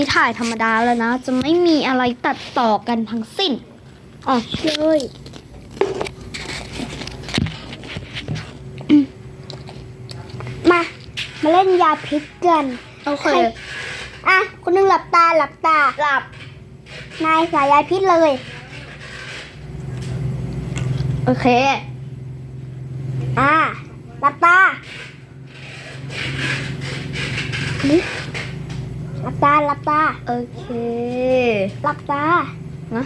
นี้ถ่ายธรรมดาแล้วนะ จะไม่มีอะไรตัดต่อกันทั้งสิ้นอ๋อเลยมา มาเล่นยาพิษกันโอเคใครอะคุณหนึงหลับตาหลับตาหลับ นายสายยาพิษเลย โอเค อ่าหลับตา หลับตาหลับตา โอเคหลับตานะ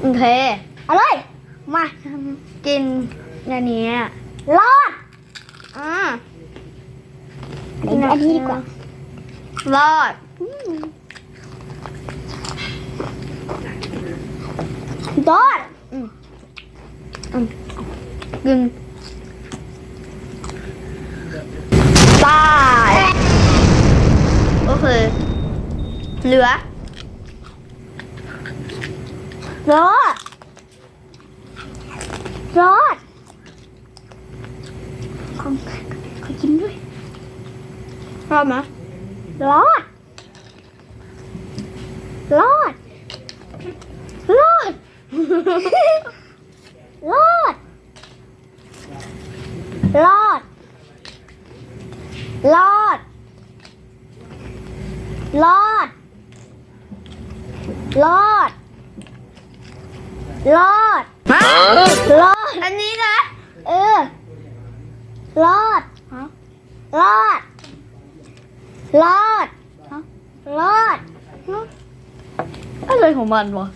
โอเคเอาเลย มากินอันนี้รอดอ่าอันนี้อันนี้ดีกว่ารอดรอดกินตายโอเค เหลือรอดรอดของขอกินด้วยรอดไหมรอดรอดรอดรอดรอดรอดรอด รอด รอดฮะรอด อันนี้นะ เออ รอดฮะรอด รอดฮะรอดอะไรของมันวะ